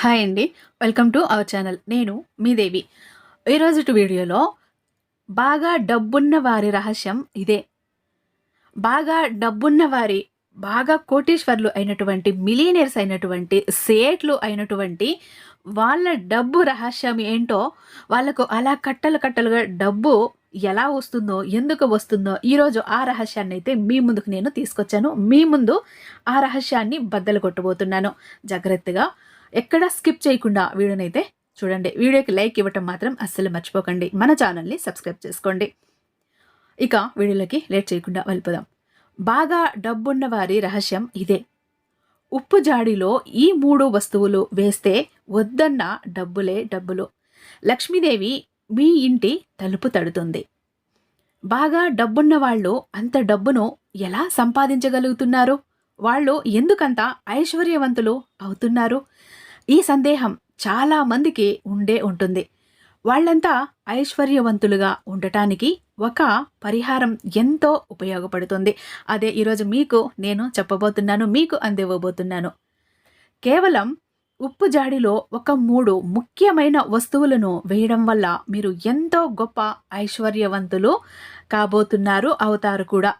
Hi అండి. Welcome to our channel. నేను మీ దేవి. ఈరోజు వీడియోలో బాగా డబ్బున్న వారి రహస్యం ఇదే. బాగా డబ్బున్న వారి బాగా కోటీశ్వర్లు అయినటువంటి మిలీనియర్స్ అయినటువంటి సేట్లు అయినటువంటి వాళ్ళ డబ్బు రహస్యం ఏంటో వాళ్ళకు అలా కట్టలు కట్టలుగా డబ్బు ఎలా వస్తుందో ఎందుకు వస్తుందో ఈరోజు ఆ రహస్యాన్ని అయితే మీ ముందుకు నేను తీసుకొచ్చాను. మీ ముందు ఆ రహస్యాన్ని బద్దలు కొట్టబోతున్నాను. జాగ్రత్తగా ఎక్కడ స్కిప్ చేయకుండా వీడియోనైతే చూడండి. వీడియోకి లైక్ ఇవ్వటం మాత్రం అస్సలు మర్చిపోకండి. మన ఛానల్ని సబ్స్క్రైబ్ చేసుకోండి. ఇక వీడియోలోకి లేట్ చేయకుండా వెళ్ళిపోదాం. బాగా డబ్బున్న వారి రహస్యం ఇదే. ఉప్పు జాడిలో ఈ మూడు వస్తువులు వేస్తే వద్దన్న డబ్బులే డబ్బులు. లక్ష్మీదేవి మీ ఇంటి తలుపు తడుతుంది. బాగా డబ్బున్న వాళ్ళు అంత డబ్బును ఎలా సంపాదించగలుగుతున్నారు? వాళ్ళు ఎందుకంత ఐశ్వర్యవంతులు అవుతున్నారు? ఈ సందేహం చాలా మందికి ఉండే ఉంటుంది. వాళ్ళంతా ఐశ్వర్యవంతులుగా ఉండటానికి ఒక పరిహారం ఎంతో ఉపయోగపడుతుంది. అదే ఈరోజు మీకు నేను చెప్పబోతున్నాను మీకు అందివ్వబోతున్నాను. కేవలం ఉప్పు జాడిలో ఒక మూడు ముఖ్యమైన వస్తువులను వేయడం వల్ల మీరు ఎంతో గొప్ప ఐశ్వర్యవంతులు కాబోతున్నారు అవుతారు కూడా.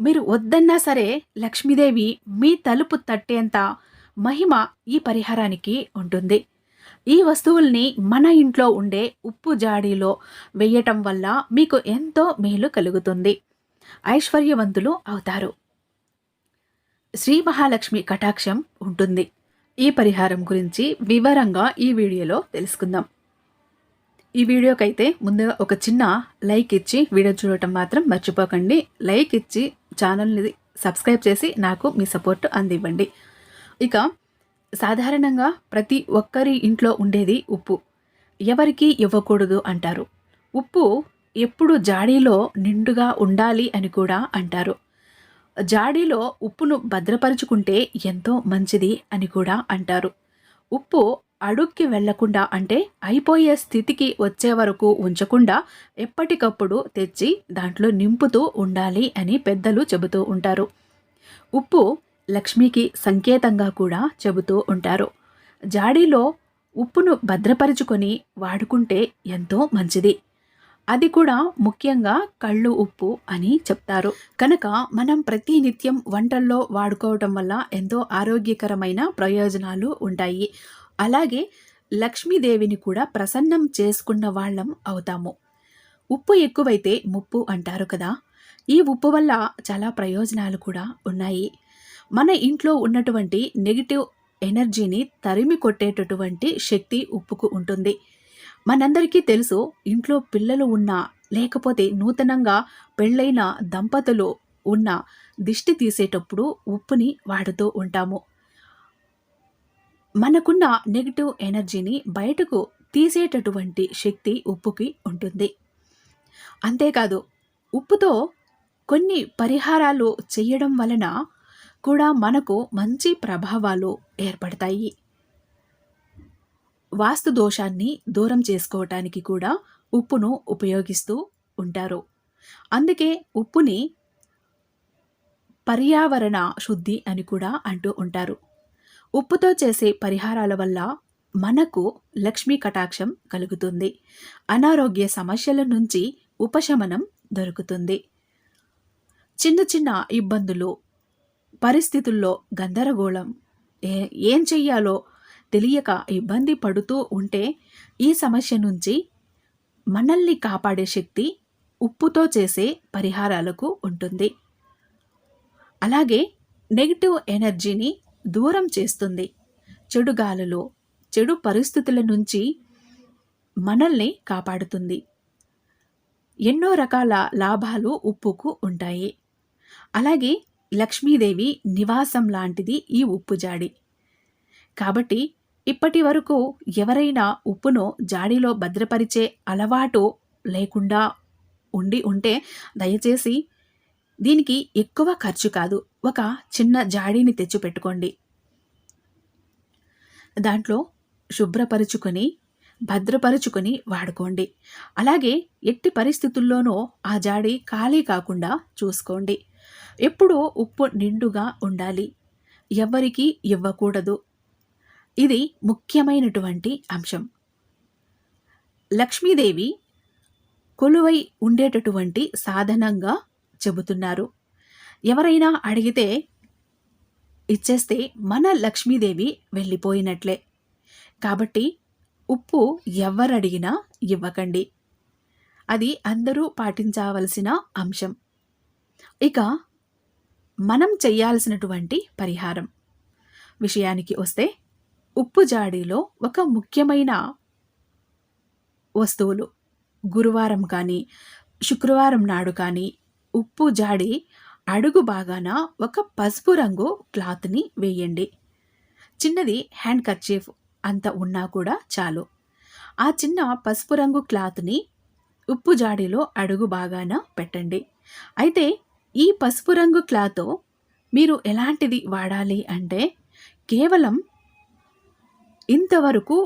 మీరు వద్దన్నా సరే లక్ష్మీదేవి మీ తలుపు తట్టేంత మహిమ ఈ పరిహారానికి ఉంటుంది. ఈ వస్తువుల్ని మన ఇంట్లో ఉండే ఉప్పు జాడీలో వేయటం వల్ల మీకు ఎంతో మేలు కలుగుతుంది. ఐశ్వర్యవంతులు అవుతారు. శ్రీ మహాలక్ష్మి కటాక్షం ఉంటుంది. ఈ పరిహారం గురించి వివరంగా ఈ వీడియోలో తెలుసుకుందాం. ఈ వీడియోకైతే ముందుగా ఒక చిన్న లైక్ ఇచ్చి వీడియో చూడటం మాత్రం మర్చిపోకండి. లైక్ ఇచ్చి ఛానల్ని సబ్స్క్రైబ్ చేసి నాకు మీ సపోర్ట్ అందివ్వండి. ఇక సాధారణంగా ప్రతి ఒక్కరి ఇంట్లో ఉండేది ఉప్పు. ఎవరికి ఇవ్వకూడదు అంటారు. ఉప్పు ఎప్పుడు జాడీలో నిండుగా ఉండాలి అని కూడా అంటారు. జాడీలో ఉప్పును భద్రపరుచుకుంటే ఎంతో మంచిది అని కూడా అంటారు. ఉప్పు అడుక్కి వెళ్ళకుండా అంటే అయిపోయే స్థితికి వచ్చే వరకు ఉంచకుండా ఎప్పటికప్పుడు తెచ్చి దాంట్లో నింపుతూ ఉండాలి అని పెద్దలు చెబుతూ ఉంటారు. ఉప్పు లక్ష్మికి సంకేతంగా కూడా చెబుతూ ఉంటారు. జాడీలో ఉప్పును భద్రపరుచుకొని వాడుకుంటే ఎంతో మంచిది. అది కూడా ముఖ్యంగా కళ్ళు ఉప్పు అని చెప్తారు. కనుక మనం ప్రతి నిత్యం వంటల్లో వాడుకోవటం వల్ల ఎంతో ఆరోగ్యకరమైన ప్రయోజనాలు ఉంటాయి. అలాగే లక్ష్మీదేవిని కూడా ప్రసన్నం చేసుకున్న వాళ్ళం అవుతాము. ఉప్పు ఎక్కువైతే ముప్పు అంటారు కదా. ఈ ఉప్పు వల్ల చాలా ప్రయోజనాలు కూడా ఉన్నాయి. మన ఇంట్లో ఉన్నటువంటి నెగిటివ్ ఎనర్జీని తరిమి కొట్టేటటువంటి శక్తి ఉప్పుకు ఉంటుంది. మనందరికీ తెలుసు ఇంట్లో పిల్లలు ఉన్నా లేకపోతే నూతనంగా పెళ్ళైన దంపతులు ఉన్న దిష్టి తీసేటప్పుడు ఉప్పుని వాడుతూ ఉంటాము. మనకున్న నెగిటివ్ ఎనర్జీని బయటకు తీసేటటువంటి శక్తి ఉప్పుకి ఉంటుంది. అంతేకాదు ఉప్పుతో కొన్ని పరిహారాలు చేయడం వలన కూడా మనకు మంచి ప్రభావాలు ఏర్పడతాయి. వాస్తు దోషాన్ని దూరం చేసుకోవటానికి కూడా ఉప్పును ఉపయోగిస్తూ ఉంటారు. అందుకే ఉప్పుని పర్యావరణ శుద్ధి అని కూడా అంటూ ఉంటారు. ఉప్పుతో చేసే పరిహారాల వల్ల మనకు లక్ష్మీ కటాక్షం కలుగుతుంది. అనారోగ్య సమస్యల నుంచి ఉపశమనం దొరుకుతుంది. చిన్న చిన్న ఇబ్బందులు పరిస్థితుల్లో గందరగోళం. ఏ ఏం చెయ్యాలో తెలియక ఇబ్బంది పడుతూ ఉంటే ఈ సమస్య నుంచి మనల్ని కాపాడే శక్తి ఉప్పుతో చేసే పరిహారాలకు ఉంటుంది. అలాగే నెగిటివ్ ఎనర్జీని దూరం చేస్తుంది. చెడు గాలులు చెడు పరిస్థితుల నుంచి మనల్ని కాపాడుతుంది. ఎన్నో రకాల లాభాలు ఉప్పుకు ఉంటాయి. అలాగే లక్ష్మీదేవి నివాసం లాంటిది ఈ ఉప్పు జాడి. కాబట్టి ఇప్పటి వరకు ఎవరైనా ఉప్పును జాడీలో భద్రపరిచే అలవాటు లేకుండా ఉండి ఉంటే దయచేసి దీనికి ఎక్కువ ఖర్చు కాదు ఒక చిన్న జాడీని తెచ్చిపెట్టుకోండి. దాంట్లో శుభ్రపరుచుకొని భద్రపరుచుకొని వాడుకోండి. అలాగే ఎట్టి పరిస్థితుల్లోనూ ఆ జాడి ఖాళీ కాకుండా చూసుకోండి. ఎప్పుడూ ఉప్పు నిండుగా ఉండాలి. ఎవరికి ఇవ్వకూడదు. ఇది ముఖ్యమైనటువంటి అంశం. లక్ష్మీదేవి కొలువై ఉండేటటువంటి సాధనంగా చెబుతున్నారు. ఎవరైనా అడిగితే ఇచ్చేస్తే మన లక్ష్మీదేవి వెళ్ళిపోయినట్లే. కాబట్టి ఉప్పు ఎవరడిగినా ఇవ్వకండి. అది అందరూ పాటించవలసిన అంశం. ఇక మనం చేయాల్సినటువంటి పరిహారం. విషయానికి వస్తే ఉప్పు జాడీలో ఒక ముఖ్యమైన వస్తువులు. గురువారం కానీ శుక్రవారం నాడు కానీ ఉప్పు జాడి అడుగు బాగాన ఒక పసుపు రంగు క్లాత్ని వేయండి. చిన్నది హ్యాండ్ కర్చీఫ్ అంత ఉన్నా కూడా చాలు. ఆ చిన్న పసుపు రంగు క్లాత్ని ఉప్పు జాడీలో అడుగు బాగాన పెట్టండి. అయితే ఈ పసుపు రంగు క్లాత్ మీరు ఎలాంటిది వాడాలి అంటే కేవలం ఇంతవరకు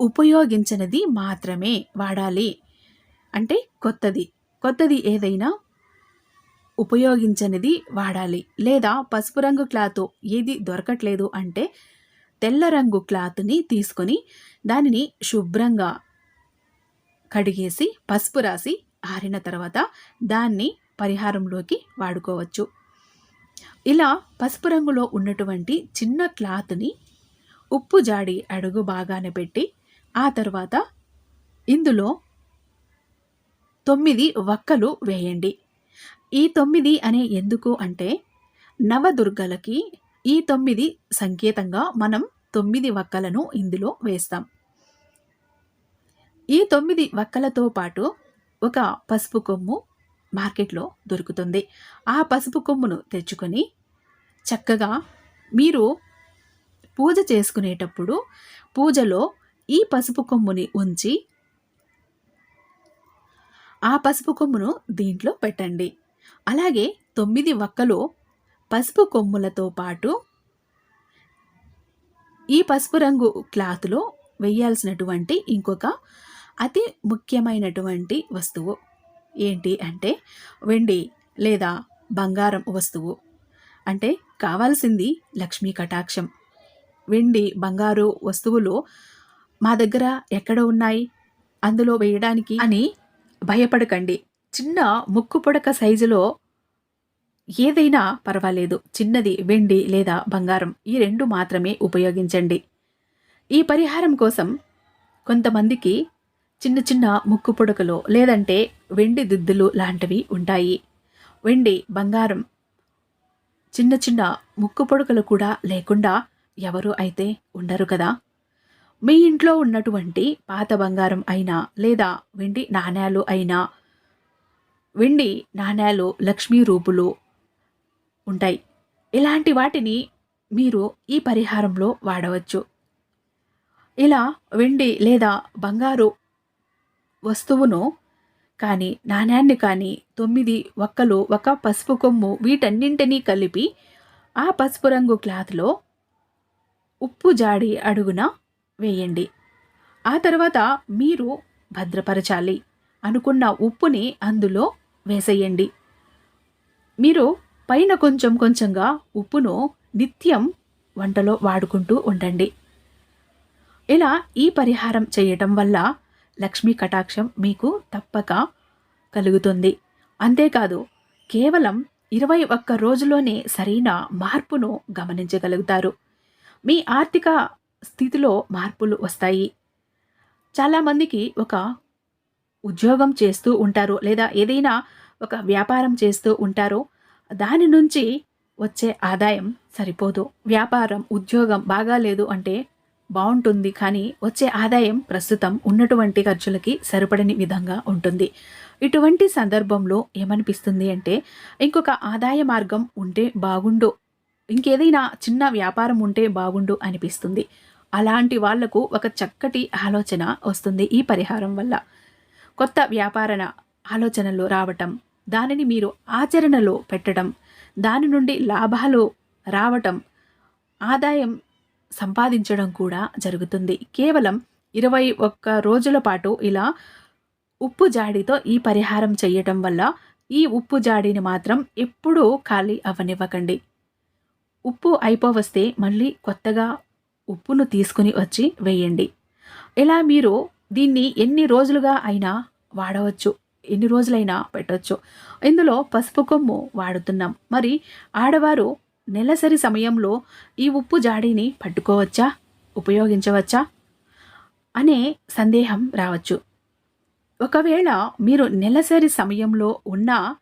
ఉపయోగించినది మాత్రమే వాడాలి. అంటే కొత్తది. కొత్తది ఏదైనా ఉపయోగించనిది వాడాలి. లేదా పసుపు రంగు క్లాత్ ఏది దొరకట్లేదు అంటే తెల్ల రంగు క్లాత్ని తీసుకొని దానిని శుభ్రంగా కడిగేసి పసుపు రాసి ఆరిన తర్వాత దాన్ని పరిహారంలోకి వాడుకోవచ్చు. ఇలా పసుపు రంగులో ఉన్నటువంటి చిన్న క్లాత్ని ఉప్పు జాడి అడుగు బాగానే పెట్టి ఆ తర్వాత ఇందులో తొమ్మిది వక్కలు వేయండి. ఈ తొమ్మిది అనే ఎందుకు అంటే నవదుర్గలకి ఈ తొమ్మిది సంకేతంగా మనం తొమ్మిది వక్కలను ఇందులో వేస్తాం. ఈ తొమ్మిది వక్కలతో పాటు ఒక పసుపు కొమ్ము మార్కెట్లో దొరుకుతుంది. ఆ పసుపు కొమ్మును తెచ్చుకొని చక్కగా మీరు పూజ చేసుకునేటప్పుడు పూజలో ఈ పసుపు కొమ్ముని ఉంచి ఆ పసుపు కొమ్మును దీంట్లో పెట్టండి. అలాగే తొమ్మిది వక్కలు పసుపు కొమ్ములతో పాటు ఈ పసుపు రంగు క్లాత్లో వేయాల్సినటువంటి ఇంకొక అతి ముఖ్యమైనటువంటి వస్తువు. ఏంటి అంటే వెండి లేదా బంగారం వస్తువు. అంటే కావాల్సింది లక్ష్మీ కటాక్షం. వెండి బంగారు వస్తువులు మా దగ్గర ఎక్కడ ఉన్నాయి? అందులో వేయడానికి అని భయపడకండి. చిన్న ముక్కు పొడక సైజులో ఏదైనా పర్వాలేదు. చిన్నది వెండి లేదా బంగారం. ఈ రెండు మాత్రమే ఉపయోగించండి. ఈ పరిహారం కోసం కొంతమందికి చిన్న చిన్న ముక్కు పొడకలో లేదంటే వెండి దిద్దులు లాంటివి ఉంటాయి. వెండి బంగారం చిన్న చిన్న ముక్కు పొడుకలు కూడా లేకుండా ఎవరు అయితే ఉండరు కదా? మీ ఇంట్లో ఉన్నటువంటి పాత బంగారం అయినా లేదా వెండి నాణ్యాలు అయినా వెండి నాణ్యాలు లక్ష్మీ రూపులు ఉంటాయి. ఇలాంటి వాటిని మీరు ఈ పరిహారంలో వాడవచ్చు. ఇలా వెండి లేదా బంగారు వస్తువును కానీ నాణ్యాన్ని కానీ తొమ్మిది ఒక్కలు ఒక పసుపు కొమ్ము వీటన్నింటినీ కలిపి ఆ పసుపు రంగు క్లాత్లో ఉప్పు జాడి అడుగున వేయండి. ఆ తర్వాత మీరు భద్రపరచాలి అనుకున్న ఉప్పుని అందులో వేసేయండి. మీరు పైన కొంచెం కొంచెంగా ఉప్పును నిత్యం వంటలో వాడుకుంటూ ఉండండి. ఇలా ఈ పరిహారం చేయటం వల్ల లక్ష్మీ కటాక్షం మీకు తప్పక కలుగుతుంది. అంతేకాదు కేవలం ఇరవై ఒక్క రోజులోనే సరైన మార్పును గమనించగలుగుతారు. మీ ఆర్థిక స్థితిలో మార్పులు వస్తాయి. చాలామందికి ఒక ఉద్యోగం చేస్తూ ఉంటారు లేదా ఏదైనా ఒక వ్యాపారం చేస్తూ ఉంటారు. దాని నుంచి వచ్చే ఆదాయం సరిపోదు. వ్యాపారం ఉద్యోగం బాగాలేదు అంటే బాగుంటుంది కానీ వచ్చే ఆదాయం ప్రస్తుతం ఉన్నటువంటి ఖర్చులకి సరిపడని విధంగా ఉంటుంది. ఇటువంటి సందర్భంలో ఏమనిపిస్తుంది అంటే ఇంకొక ఆదాయ మార్గం ఉంటే బాగుండు ఇంకేదైనా చిన్న వ్యాపారం ఉంటే బాగుండు అనిపిస్తుంది. అలాంటి వాళ్ళకు ఒక చక్కటి ఆలోచన వస్తుంది ఈ పరిహారం వల్ల. కొత్త వ్యాపార ఆలోచనలు రావటం దానిని మీరు ఆచరణలో పెట్టడం దాని నుండి లాభాలు రావటం ఆదాయం సంపాదించడం కూడా జరుగుతుంది. కేవలం ఇరవై ఒక్క రోజుల పాటు ఇలా ఉప్పు జాడితో ఈ పరిహారం చేయటం వల్ల ఈ ఉప్పు జాడిని మాత్రం ఎప్పుడూ ఖాళీ అవ్వనివ్వకండి. ఉప్పు అయిపోవస్తే మళ్ళీ కొత్తగా ఉప్పును తీసుకుని వచ్చి వేయండి. ఇలా మీరు దీన్ని ఎన్ని రోజులుగా అయినా వాడవచ్చు. ఎన్ని రోజులైనా పెట్టవచ్చు ఇందులో పసుపు కొమ్ము వాడుతున్నాం. మరి ఆడవారు నెలసరి సమయంలో ఈ ఉప్పు జాడీని పట్టుకోవచ్చా? ఉపయోగించవచ్చా? అనే సందేహం రావచ్చు. ఒకవేళ మీరు నెలసరి సమయంలో ఉన్నా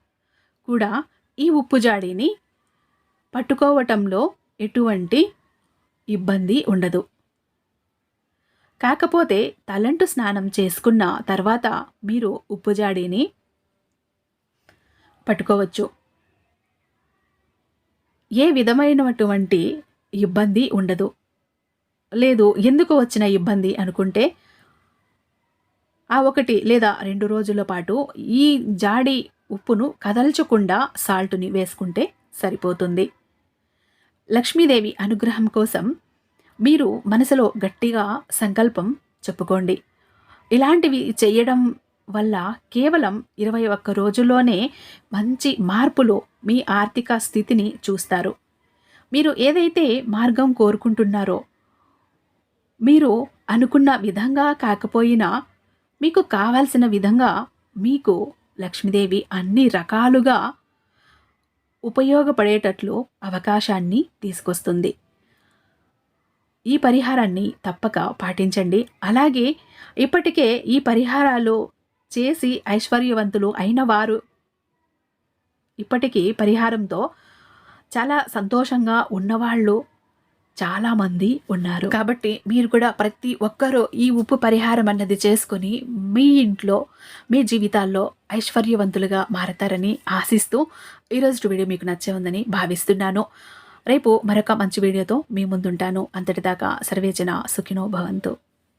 కూడా ఈ ఉప్పు జాడీని పట్టుకోవటంలో ఎటువంటి ఇబ్బంది ఉండదు. కాకపోతే తలంటు స్నానం చేసుకున్న తర్వాత మీరు ఉప్పు జాడీని పట్టుకోవచ్చు. ఏ విధమైనటువంటి ఇబ్బంది ఉండదు. లేదు ఎందుకు వచ్చిన ఇబ్బంది అనుకుంటే ఆ ఒకటి లేదా రెండు రోజుల పాటు ఈ జాడి ఉప్పును కదల్చకుండా సాల్ట్ని వేసుకుంటే సరిపోతుంది. లక్ష్మీదేవి అనుగ్రహం కోసం మీరు మనసులో గట్టిగా సంకల్పం చెప్పుకోండి. ఇలాంటివి చేయడం వల్ల కేవలం ఇరవై ఒక్క రోజుల్లోనే మంచి మార్పులు మీ ఆర్థిక స్థితిని చూస్తారు. మీరు ఏదైతే మార్గం కోరుకుంటున్నారో మీరు అనుకున్న విధంగా కాకపోయినా మీకు కావాల్సిన విధంగా మీకు లక్ష్మీదేవి అన్ని రకాలుగా ఉపయోగపడేటట్లు అవకాశాన్ని తీసుకొస్తుంది. ఈ పరిహారాన్ని తప్పక పాటించండి. అలాగే ఇప్పటికే ఈ పరిహారాలు చేసి ఐశ్వర్యవంతులు అయిన వారు ఇప్పటికీ పరిహారంతో చాలా సంతోషంగా ఉన్నవాళ్ళు చాలామంది ఉన్నారు. కాబట్టి మీరు కూడా ప్రతి ఒక్కరూ ఈ ఉప్పు పరిహారం అన్నది చేసుకుని మీ ఇంట్లో మీ జీవితాల్లో ఐశ్వర్యవంతులుగా మారతారని ఆశిస్తూ ఈరోజు వీడియో మీకు నచ్చే ఉందని భావిస్తున్నాను. రేపు మరొక మంచి వీడియోతో మీ ముందుంటాను. అంతటిదాకా సర్వేజన సుఖినో భవంతు.